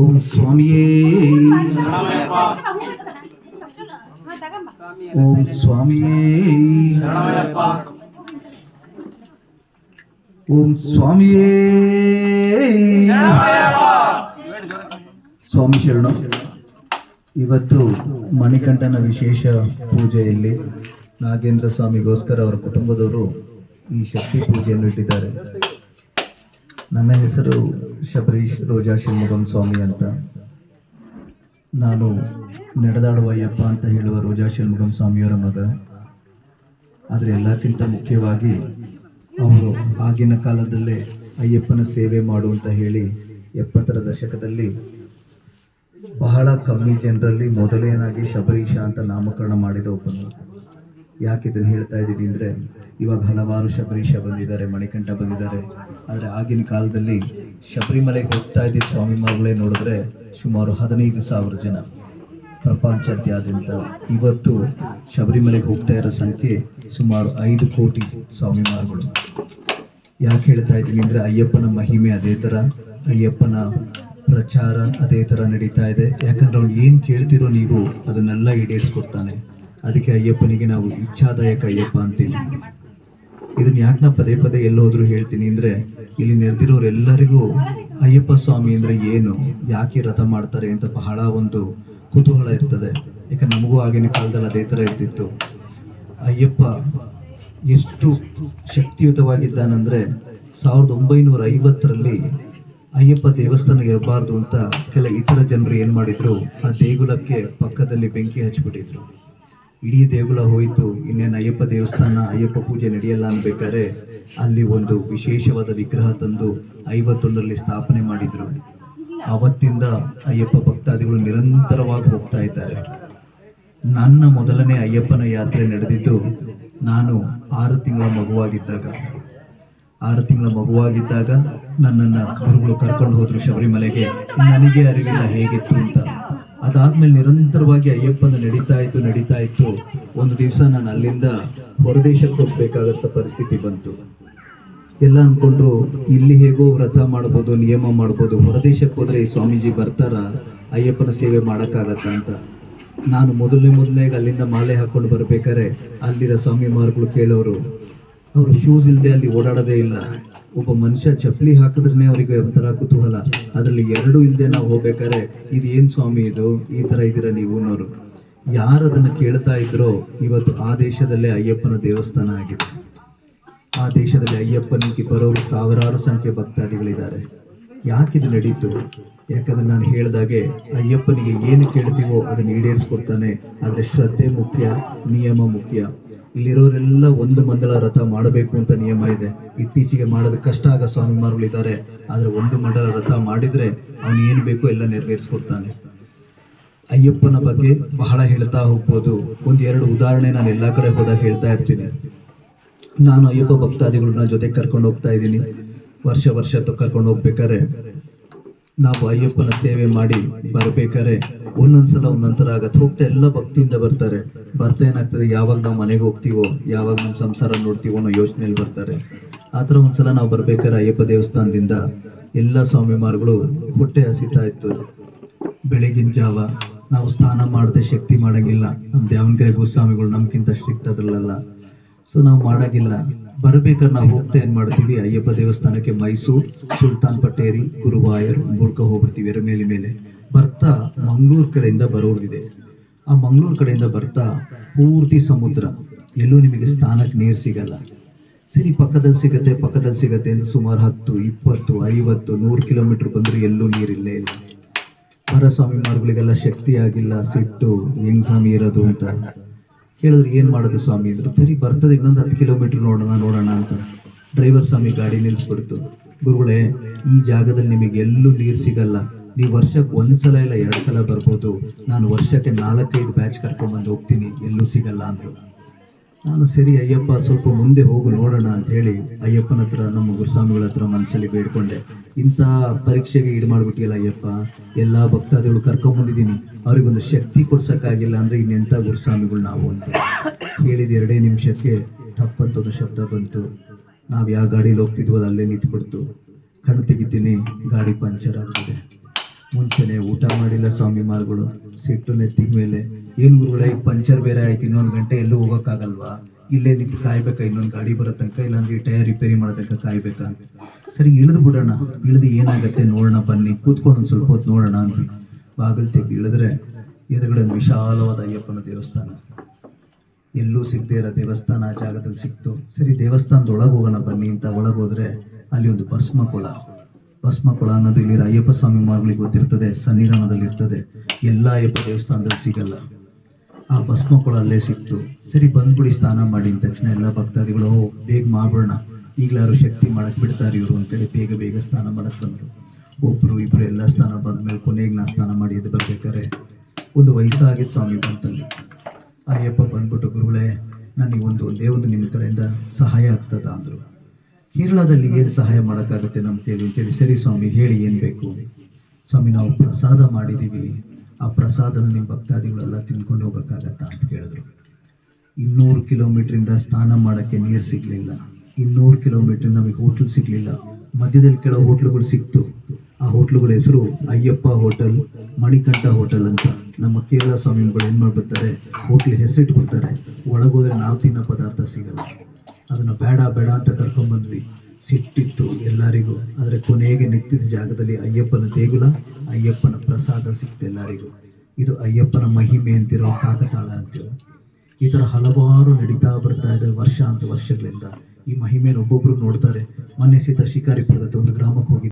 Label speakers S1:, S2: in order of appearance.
S1: ಓಂ ಸ್ವಾಮಿಯೇ. ಓಂ ಸ್ವಾಮಿಯೇ. ಓಂ ಸ್ವಾಮಿಯೇ. ಸ್ವಾಮಿ ಶರಣು ಇವತ್ತು ಮಣಿಕಂಠನ ವಿಶೇಷ ಪೂಜೆಯಲ್ಲಿ ನಾಗೇಂದ್ರ ಸ್ವಾಮಿಗೋಸ್ಕರ ಅವರ ಕುಟುಂಬದವರು ಈ ಶಕ್ತಿ ಪೂಜೆಯನ್ನು ಇಟ್ಟಿದ್ದಾರೆ. ನನ್ನ ಹೆಸರು ಶಬರೀಶ್ ರೋಜಾ ಶಿವಮೊಗ್ಗಂ ಸ್ವಾಮಿ ಅಂತ. ನಾನು ನಡೆದಾಡುವ ಅಯ್ಯಪ್ಪ ಅಂತ ಹೇಳುವ ರೋಜಾ ಶಿವಮೊಗ್ಗಂ ಸ್ವಾಮಿಯವರ ಮಗ. ಆದರೆ ಎಲ್ಲಕ್ಕಿಂತ ಮುಖ್ಯವಾಗಿ ಅವರು ಆಗಿನ ಕಾಲದಲ್ಲೇ ಅಯ್ಯಪ್ಪನ ಸೇವೆ ಮಾಡು ಅಂತ ಹೇಳಿ ಎಪ್ಪತ್ತರ ದಶಕದಲ್ಲಿ ಬಹಳ ಕಮ್ಮಿ ಜನರಲ್ಲಿ ಮೊದಲೇನಾಗಿ ಶಬರೀಶ ಅಂತ ನಾಮಕರಣ ಮಾಡಿದ ಒಬ್ಬನು. ಯಾಕೆ ಇದನ್ನು ಹೇಳ್ತಾ ಇದ್ದೀನಿ ಅಂದರೆ ಇವಾಗ ಹಲವಾರು ಶಬರೀಶ ಬಂದಿದ್ದಾರೆ, ಮಣಿಕಂಠ ಬಂದಿದ್ದಾರೆ. ಆದರೆ ಆಗಿನ ಕಾಲದಲ್ಲಿ ಶಬರಿಮಲೆಗೆ ಹೋಗ್ತಾ ಇದ್ದ ಮಗಳೇ ನೋಡಿದ್ರೆ ಸುಮಾರು ಹದಿನೈದು ಸಾವಿರ ಜನ ಪ್ರಪಂಚದಾದ್ಯಂತ ಇವತ್ತು ಶಬರಿಮಲೆಗೆ ಹೋಗ್ತಾ ಇರೋ ಸಂಖ್ಯೆ ಸುಮಾರು ಐದು ಕೋಟಿ ಸ್ವಾಮಿ ಮಾರುಗಳು ಯಾಕೆ ಹೇಳ್ತಾ ಇದ್ದೀನಿ ಅಂದರೆ ಅಯ್ಯಪ್ಪನ ಮಹಿಮೆ ಅದೇ ಥರ ಅಯ್ಯಪ್ಪನ ಪ್ರಚಾರ ಅದೇ ಥರ ನಡೀತಾ ಇದೆ. ಯಾಕಂದ್ರೆ ಅವ್ನು ಏನು ಕೇಳ್ತಿರೋ ನೀವು ಅದನ್ನೆಲ್ಲ ಈಡೇರಿಸ್ಕೊಡ್ತಾನೆ. ಅದಕ್ಕೆ ಅಯ್ಯಪ್ಪನಿಗೆ ನಾವು ಇಚ್ಛಾದಾಯಕ ಅಯ್ಯಪ್ಪ ಅಂತೀವಿ. ಇದನ್ನ ಯಾಕೆ ನಾ ಪದೇ ಪದೇ ಎಲ್ಲೋದ್ರು ಹೇಳ್ತೀನಿ ಅಂದ್ರೆ, ಇಲ್ಲಿ ನೆರೆದಿರೋರೆಲ್ಲರಿಗೂ ಅಯ್ಯಪ್ಪ ಸ್ವಾಮಿ ಅಂದ್ರೆ ಏನು, ಯಾಕೆ ರಥ ಮಾಡ್ತಾರೆ ಅಂತ ಬಹಳ ಒಂದು ಕುತೂಹಲ ಇರ್ತದೆ. ಯಾಕೆ ನಮಗೂ ಆಗಿನ ಕಾಲದಲ್ಲಿ ಅದೇ ಥರ ಇರ್ತಿತ್ತು. ಅಯ್ಯಪ್ಪ ಎಷ್ಟು ಶಕ್ತಿಯುತವಾಗಿದ್ದಾನಂದ್ರೆ, ಸಾವಿರದ ಒಂಬೈನೂರ ಐವತ್ತರಲ್ಲಿ ಅಯ್ಯಪ್ಪ ದೇವಸ್ಥಾನ ಇರಬಾರ್ದು ಅಂತ ಕೆಲ ಇತರ ಜನರು ಏನ್ ಮಾಡಿದ್ರು, ಆ ದೇಗುಲಕ್ಕೆ ಪಕ್ಕದಲ್ಲಿ ಬೆಂಕಿ ಹಚ್ಬಿಟ್ಟಿದ್ರು. ಇಡೀ ದೇಗುಲ ಹೋಯಿತು. ಇನ್ನೇನು ಅಯ್ಯಪ್ಪ ದೇವಸ್ಥಾನ, ಅಯ್ಯಪ್ಪ ಪೂಜೆ ನಡೆಯಲ್ಲ ಅನ್ಬೇಕಾದ್ರೆ ಅಲ್ಲಿ ಒಂದು ವಿಶೇಷವಾದ ವಿಗ್ರಹ ತಂದು ಐವತ್ತೊಂದರಲ್ಲಿ ಸ್ಥಾಪನೆ ಮಾಡಿದ್ರು. ಅವತ್ತಿಂದ ಅಯ್ಯಪ್ಪ ಭಕ್ತಾದಿಗಳು ನಿರಂತರವಾಗಿ ಹೋಗ್ತಾ ಇದ್ದಾರೆ. ನನ್ನ ಮೊದಲನೇ ಅಯ್ಯಪ್ಪನ ಯಾತ್ರೆ ನಡೆದಿದ್ದು ನಾನು ಆರು ತಿಂಗಳ ಮಗುವಾಗಿದ್ದಾಗ. ಆರು ತಿಂಗಳ ಮಗುವಾಗಿದ್ದಾಗ ನನ್ನನ್ನು ಗುರುಗಳು ಕರ್ಕೊಂಡು ಹೋದರು ಶಬರಿಮಲೆಗೆ. ನನಗೆ ಅರಿವಿಲ್ಲ ಹೇಗಿತ್ತು ಅಂತ. ಅದಾದ್ಮೇಲೆ ನಿರಂತರವಾಗಿ ಅಯ್ಯಪ್ಪನ ನಡೀತಾ ಇತ್ತು ನಡೀತಾ ಇತ್ತು. ಒಂದು ದಿವಸ ನಾನು ಅಲ್ಲಿಂದ ಹೊರದೇಶಕ್ಕೆ ಹೋಗ್ಬೇಕಾಗತ್ತ ಪರಿಸ್ಥಿತಿ ಬಂತು. ಎಲ್ಲ ಅನ್ಕೊಂಡ್ರು, ಇಲ್ಲಿ ಹೇಗೋ ವ್ರತ ಮಾಡ್ಬೋದು, ನಿಯಮ ಮಾಡ್ಬೋದು, ಹೊರದೇಶಕ್ಕೆ ಹೋದ್ರೆ ಈ ಸ್ವಾಮೀಜಿ ಬರ್ತಾರ, ಅಯ್ಯಪ್ಪನ ಸೇವೆ ಮಾಡೋಕ್ಕಾಗತ್ತ ಅಂತ. ನಾನು ಮೊದಲನೇ ಮೊದಲನೇ ಅಲ್ಲಿಂದ ಮಾಲೆ ಹಾಕೊಂಡು ಬರ್ಬೇಕಾರೆ ಅಲ್ಲಿರೋ ಸ್ವಾಮಿ ಮಾರ್ಗಳು ಕೇಳೋರು, ಅವರು ಶೂಸ್ ಇಲ್ಲದೆ ಅಲ್ಲಿ ಓಡಾಡೋದೇ ಇಲ್ಲ. ಒಬ್ಬ ಮನುಷ್ಯ ಚಪ್ಪಲಿ ಹಾಕಿದ್ರೆ ಅವರಿಗೆ ಒಂಥರ ಕುತೂಹಲ. ಅದರಲ್ಲಿ ಎರಡು ಇಲ್ಲದೆ ನಾವು ಹೋಗ್ಬೇಕಾದ್ರೆ ಇದು ಏನ್ ಸ್ವಾಮಿ ಇದು? ಈ ತರ ಇದ್ದೀರಾ ನೀವು ಅನ್ನೋರು. ಯಾರು ಅದನ್ನ ಕೇಳ್ತಾ ಇದ್ರೋ ಇವತ್ತು ಆ ದೇಶದಲ್ಲೇ ಅಯ್ಯಪ್ಪನ ದೇವಸ್ಥಾನ ಆಗಿದೆ. ಆ ದೇಶದಲ್ಲಿ ಅಯ್ಯಪ್ಪನಿಗೆ ಬರೋರು ಸಾವಿರಾರು ಸಂಖ್ಯೆ ಭಕ್ತಾದಿಗಳಿದ್ದಾರೆ. ಯಾಕಿದು ನಡೀತು? ಯಾಕಂದ್ರೆ ನಾನು ಹೇಳ್ದಾಗೆ ಅಯ್ಯಪ್ಪನಿಗೆ ಏನು ಕೇಳ್ತೀವೋ ಅದನ್ನ ಈಡೇರಿಸ್ಕೊಡ್ತಾನೆ. ಆದರೆ ಶ್ರದ್ಧೆ ಮುಖ್ಯ, ನಿಯಮ ಮುಖ್ಯ. ಇಲ್ಲಿರೋರೆಲ್ಲ ಒಂದು ಮಂಡಲ ರಥ ಮಾಡಬೇಕು ಅಂತ ನಿಯಮ ಇದೆ. ಇತ್ತೀಚೆಗೆ ಮಾಡೋದು ಕಷ್ಟ ಆಗ ಸ್ವಾಮಿಮಾರುಗಳಿದ್ದಾರೆ. ಆದರೆ ಒಂದು ಮಂಡಲ ರಥ ಮಾಡಿದ್ರೆ ಅವನು ಏನು ಬೇಕೋ ಎಲ್ಲ ನೆರವೇರಿಸ್ಕೊಡ್ತಾನೆ. ಅಯ್ಯಪ್ಪನ ಬಗ್ಗೆ ಬಹಳ ಹೇಳ್ತಾ ಹೋಗ್ಬೋದು. ಒಂದ್ ಎರಡು ಉದಾಹರಣೆ ನಾನು ಎಲ್ಲ ಕಡೆ ಹೋದಾಗ ಹೇಳ್ತಾ ಇರ್ತೀನಿ. ನಾನು ಅಯ್ಯಪ್ಪ ಭಕ್ತಾದಿಗಳನ್ನ ಜೊತೆ ಕರ್ಕೊಂಡು ಹೋಗ್ತಾ ಇದ್ದೀನಿ. ವರ್ಷ ವರ್ಷ ಕರ್ಕೊಂಡು ಹೋಗ್ಬೇಕಾದ್ರೆ ನಾವು ಅಯ್ಯಪ್ಪನ ಸೇವೆ ಮಾಡಿ ಬರ್ಬೇಕಾದ್ರೆ ಒಂದೊಂದ್ಸಲ ಒಂದೊಂಥರ ಆಗತ್ತೆ. ಹೋಗ್ತಾ ಎಲ್ಲ ಭಕ್ತಿಯಿಂದ ಬರ್ತಾರೆ. ಬರ್ತಾ ಏನಾಗ್ತದೆ? ಯಾವಾಗ ನಾವು ಮನೆಗೆ ಹೋಗ್ತೀವೋ, ಯಾವಾಗ ನಮ್ಮ ಸಂಸಾರ ನೋಡ್ತೀವೋ ಅನ್ನೋ ಯೋಚನೆಯಲ್ಲಿ ಬರ್ತಾರೆ. ಆ ಥರ ಒಂದ್ಸಲ ನಾವು ಬರ್ಬೇಕಾದ್ರೆ ಅಯ್ಯಪ್ಪ ದೇವಸ್ಥಾನದಿಂದ ಎಲ್ಲ ಸ್ವಾಮಿಮಾರ್ಗಳು ಹೊಟ್ಟೆ ಹಸಿತಾ ಇತ್ತು. ಬೆಳಗಿನ ಜಾವ ನಾವು ಸ್ನಾನ ಮಾಡದೆ ಶಕ್ತಿ ಮಾಡೋಂಗಿಲ್ಲ. ನಮ್ಮ ದಾವಣಗೆರೆ ಭೂಸ್ವಾಮಿಗಳು ನಮ್ಗಿಂತ ಸ್ಟ್ರಿಕ್ಟ್ ಅದ್ರಲ್ಲ ಸೊ ನಾವು ಮಾಡಾಗಿಲ್ಲ. ಬರ್ಬೇಕಾದ್ರೆ ನಾವು ಹೋಗ್ತಾ ಏನು ಮಾಡ್ತೀವಿ? ಅಯ್ಯಪ್ಪ ದೇವಸ್ಥಾನಕ್ಕೆ ಮೈಸೂರು, ಸುಲ್ತಾನ್ ಪಟೇರಿ, ಗುರುವಾಯರ್ ಮೂಲಕ ಹೋಗ್ಬಿಡ್ತೀವಿ ಎರ ಮೇಲೆ ಮೇಲೆ. ಬರ್ತಾ ಮಂಗಳೂರು ಕಡೆಯಿಂದ ಬರೋದಿದೆ ಆ ಮಂಗಳೂರು ಕಡೆಯಿಂದ ಬರ್ತಾ ಪೂರ್ತಿ ಸಮುದ್ರ. ಎಲ್ಲೂ ನಿಮಗೆ ಸ್ಥಾನಕ್ಕೆ ನೀರು ಸಿಗಲ್ಲ. ಸರಿ ಪಕ್ಕದಲ್ಲಿ ಸಿಗತ್ತೆ ಪಕ್ಕದಲ್ಲಿ ಸಿಗತ್ತೆ ಅಂತ ಸುಮಾರು ಹತ್ತು, ಇಪ್ಪತ್ತು, ಐವತ್ತು, ನೂರು ಕಿಲೋಮೀಟರ್ ಬಂದ್ರೆ ಎಲ್ಲೂ ನೀರಿಲ್ಲೇ ಇಲ್ಲ ಬರ ಸ್ವಾಮಿಮಾರುಗಳಿಗೆಲ್ಲ ಶಕ್ತಿ ಆಗಿಲ್ಲ, ಸಿಟ್ಟು ಹೆಂಗ್ ಸ್ವಾಮಿ ಇರೋದು ಅಂತ. ಕೇಳಿದ್ರು ಏನು ಮಾಡೋದು ಸ್ವಾಮಿ ಅಂದರು, ಸರಿ, ಬರ್ತದೆ, ಇನ್ನೊಂದು ಹತ್ತು ಕಿಲೋಮೀಟ್ರ್ ನೋಡೋಣ ನೋಡೋಣ ಅಂತ. ಡ್ರೈವರ್ ಸ್ವಾಮಿ ಗಾಡಿ ನಿಲ್ಲಿಸ್ಬಿಡ್ತು ಗುರುಗಳೇ, ಈ ಜಾಗದಲ್ಲಿ ನಿಮಗೆ ಎಲ್ಲೂ ನೀರು ಸಿಗಲ್ಲ. ನೀವು ವರ್ಷಕ್ಕೆ ಒಂದು ಸಲ ಇಲ್ಲ, ಎರಡು ಸಲ ಬರ್ಬೋದು. ನಾನು ವರ್ಷಕ್ಕೆ ನಾಲ್ಕೈದು ಬ್ಯಾಚ್ ಕರ್ಕೊಂಡ್ಬಂದು ಹೋಗ್ತೀನಿ, ಎಲ್ಲೂ ಸಿಗಲ್ಲ ಅಂದ್ರು. ನಾನು ಸರಿ ಅಯ್ಯಪ್ಪ, ಸ್ವಲ್ಪ ಮುಂದೆ ಹೋಗು, ನೋಡೋಣ ಅಂತ ಹೇಳಿ ಅಯ್ಯಪ್ಪನ ಹತ್ರ, ನಮ್ಮ ಗುರುಸ್ವಾಮಿಗಳ ಹತ್ರ ಮನಸ್ಸಲ್ಲಿ ಬೇಡ್ಕೊಂಡೆ. ಇಂಥ ಪರೀಕ್ಷೆಗೆ ಈಡು ಮಾಡಿಬಿಟ್ಟಿಲ್ಲ ಅಯ್ಯಪ್ಪ, ಎಲ್ಲ ಭಕ್ತಾದಿಗಳು ಕರ್ಕೊಂಬಂದಿದ್ದೀನಿ. ಅವ್ರಿಗೊಂದು ಶಕ್ತಿ ಕೊಡ್ಸೋಕ್ಕಾಗಿಲ್ಲ ಅಂದ್ರೆ ಇನ್ನೆಂಥ ಗುರುಸ್ವಾಮಿಗಳು ನಾವು ಅಂತ ಹೇಳಿದ ಎರಡೇ ನಿಮಿಷಕ್ಕೆ ಟಪ್ಪಂತ ಒಂದು ಶಬ್ದ ಬಂತು. ನಾವು ಯಾವ ಗಾಡೀಲಿ ಹೋಗ್ತಿದ್ವೋ ಅದು ಅಲ್ಲೇ ನಿಂತ್ಕೊಡ್ತು ಕಣ್ಣು ತೆಗಿತೀನಿ, ಗಾಡಿ ಪಂಚರ್ ಆಗ್ಬಿಟ್ಟಿದೆ ಮುಂಚೆನೆ ಊಟ ಮಾಡಿಲ್ಲ ಸ್ವಾಮಿ ಮಾರ್ಗಳು. ಸಿಟ್ಟು ನೆತ್ತಿದ ಮೇಲೆ, ಏನ್ ಗುರುಗಳ ಈಗ ಪಂಚರ್ ಬೇರೆ ಆಯ್ತು, ಇನ್ನೊಂದು ಗಂಟೆ ಎಲ್ಲೂ ಹೋಗೋಕ್ಕಾಗಲ್ವಾ? ಇಲ್ಲೇ ನಿಂತು ಕಾಯ್ಬೇಕಾ? ಇನ್ನೊಂದು ಗಾಡಿ ಬರೋ ತನಕ, ಇಲ್ಲಾಂದ್ರೆ ಟೈರ್ ರಿಪೇರಿ ಮಾಡೋ ತನಕ ಕಾಯ್ಬೇಕಾ? ಸರಿ, ಇಳಿದು ಬಿಡೋಣ. ಇಳಿದು ಏನಾಗುತ್ತೆ ನೋಡೋಣ, ಬನ್ನಿ. ಕೂತ್ಕೊಂಡು ಸ್ವಲ್ಪ ಹೊತ್ತು ನೋಡೋಣ ಅಂತ. ಬಾಗಿಲು ತೆಗೆದು ಇಳಿದ್ರೆ, ಎದುರುಗಡೆ ವಿಶಾಲವಾದ ಅಯ್ಯಪ್ಪನ ದೇವಸ್ಥಾನ. ಎಲ್ಲೂ ಸಿಗದೇ ಇರೋ ದೇವಸ್ಥಾನ ಆ ಜಾಗದಲ್ಲಿ ಸಿಕ್ತು. ಸರಿ, ದೇವಸ್ಥಾನದ ಒಳಗೆ ಹೋಗೋಣ ಬನ್ನಿ ಅಂತ ಒಳಗೆ ಹೋದ್ರೆ, ಅಲ್ಲಿ ಒಂದು ಭಸ್ಮ ಕೊಳ ಭಸ್ಮ ಕೊಳ ಅನ್ನೋದು ಇಲ್ಲಿ ಅಯ್ಯಪ್ಪ ಸ್ವಾಮಿ ಮಾರ್ಗಳಿಗೆ ಗೊತ್ತಿರ್ತದೆ ಸನ್ನಿಧಾನದಲ್ಲಿ ಇರ್ತದೆ ಎಲ್ಲ ಅಯ್ಯಪ್ಪ ದೇವಸ್ಥಾನದಲ್ಲಿ ಸಿಗಲ್ಲ. ಆ ಭಸ್ಮ ಕೊಳ ಅಲ್ಲೇ ಸಿಕ್ತು. ಸರಿ ಬಂದ್ಬಿಡಿ ಸ್ನಾನ ಮಾಡಿ. ಅಂದ ತಕ್ಷಣ ಎಲ್ಲ ಭಕ್ತಾದಿಗಳು "ಓ, ಬೇಗ ಮಾಡ್ಬೋಣ ಈಗಲಾರು ಶಕ್ತಿ ಮಾಡಕ್ ಬಿಡ್ತಾರೆ ಇವರು ಅಂತೇಳಿ ಬೇಗ ಬೇಗ ಸ್ನಾನ ಮಾಡಕ್ ಬಂದರು. ಒಬ್ರು ಇಬ್ರು ಎಲ್ಲ ಸ್ನಾನ ಬಂದ್ಮೇಲೆ ಕೊನೆಗೆ ನಾ ಸ್ನಾನ ಮಾಡಿ ಎದ್ದು ಬರ್ಬೇಕಾರೆ ಒಂದು ವಯಸ್ಸಾಗಿದ್ದ ಸ್ವಾಮಿ ಬಂತಲ್ಲಿ. ಅಯ್ಯಪ್ಪ ಬಂದ್ಬಿಟ್ಟು ಗುರುಗಳೇ ನನಗೆ ಒಂದು ಒಂದೇ ಒಂದು ನಿಮ್ಮ ಕಡೆಯಿಂದ ಸಹಾಯ ಆಗ್ತದ ಅಂದರು. ಕೇರಳದಲ್ಲಿ ಏನು ಸಹಾಯ ಮಾಡೋಕ್ಕಾಗುತ್ತೆ ನಮ್ಮ ಕೇಳಿ ಅಂತೇಳಿ ಸರಿ ಸ್ವಾಮಿ, ಹೇಳಿ ಏನು ಬೇಕು? ಸ್ವಾಮಿ, ನಾವು ಪ್ರಸಾದ ಮಾಡಿದ್ದೀವಿ ಆ ಪ್ರಸಾದನ ನಿಮ್ಮ ಭಕ್ತಾದಿಗಳೆಲ್ಲ ತಿನ್ಕೊಂಡು ಹೋಗೋಕ್ಕಾಗತ್ತಾ ಅಂತ ಕೇಳಿದ್ರು. ಇನ್ನೂರು ಕಿಲೋಮೀಟ್ರಿಂದ ಸ್ನಾನ ಮಾಡೋಕ್ಕೆ ನೀರು ಸಿಗಲಿಲ್ಲ. ಇನ್ನೂರು ಕಿಲೋಮೀಟ್ರ್ ನಮಗೆ ಹೋಟ್ಲ್ ಸಿಗಲಿಲ್ಲ. ಮಧ್ಯದಲ್ಲಿ ಕೆಲವು ಹೋಟ್ಲುಗಳು ಸಿಕ್ತು. ಆ ಹೋಟ್ಲುಗಳ ಹೆಸರು ಅಯ್ಯಪ್ಪ ಹೋಟೆಲ್, ಮಣಿಕಂಠ ಹೋಟೆಲ್ ಅಂತ. ನಮ್ಮ ಕೇರಳ ಸ್ವಾಮಿಗಳು ಏನು ಮಾಡ್ಬಿಡ್ತಾರೆ? ಹೋಟ್ಲ್ ಹೆಸರಿಟ್ಬಿಡ್ತಾರೆ ಒಳಗೋದ್ರೆ ನಾವು ತಿನ್ನೋ ಪದಾರ್ಥ ಸಿಗಲ್ಲ. ಅದನ್ನ ಬೇಡ ಬೇಡ ಅಂತ ಕರ್ಕೊಂಡ್ಬಂದ್ವಿ. ಸಿಟ್ಟಿತ್ತು ಎಲ್ಲರಿಗೂ. ಆದರೆ ಕೊನೆಗೆ ನಿಂತಿದ್ದ ಜಾಗದಲ್ಲಿ ಅಯ್ಯಪ್ಪನ ದೇಗುಲ, ಅಯ್ಯಪ್ಪನ ಪ್ರಸಾದ ಸಿಕ್ತು ಎಲ್ಲರಿಗೂ. ಇದು ಅಯ್ಯಪ್ಪನ ಮಹಿಮೆ ಅಂತಿರೋ ಕಾಕತಾಳ ಅಂತಿರೋ ಈ ಥರ ಹಲವಾರು ನಡೀತಾ ಬರ್ತಾ ಇದೆ ವರ್ಷ ಅಂತ ವರ್ಷಗಳಿಂದ. ಈ ಮಹಿಮೆಯನ್ನು ಒಬ್ಬೊಬ್ರು ನೋಡ್ತಾರೆ. ಮೊನ್ನೆ ಸೀತಾ ಶಿಕಾರಿಪುರದ ಒಂದು ಗ್ರಾಮಕ್ಕೆ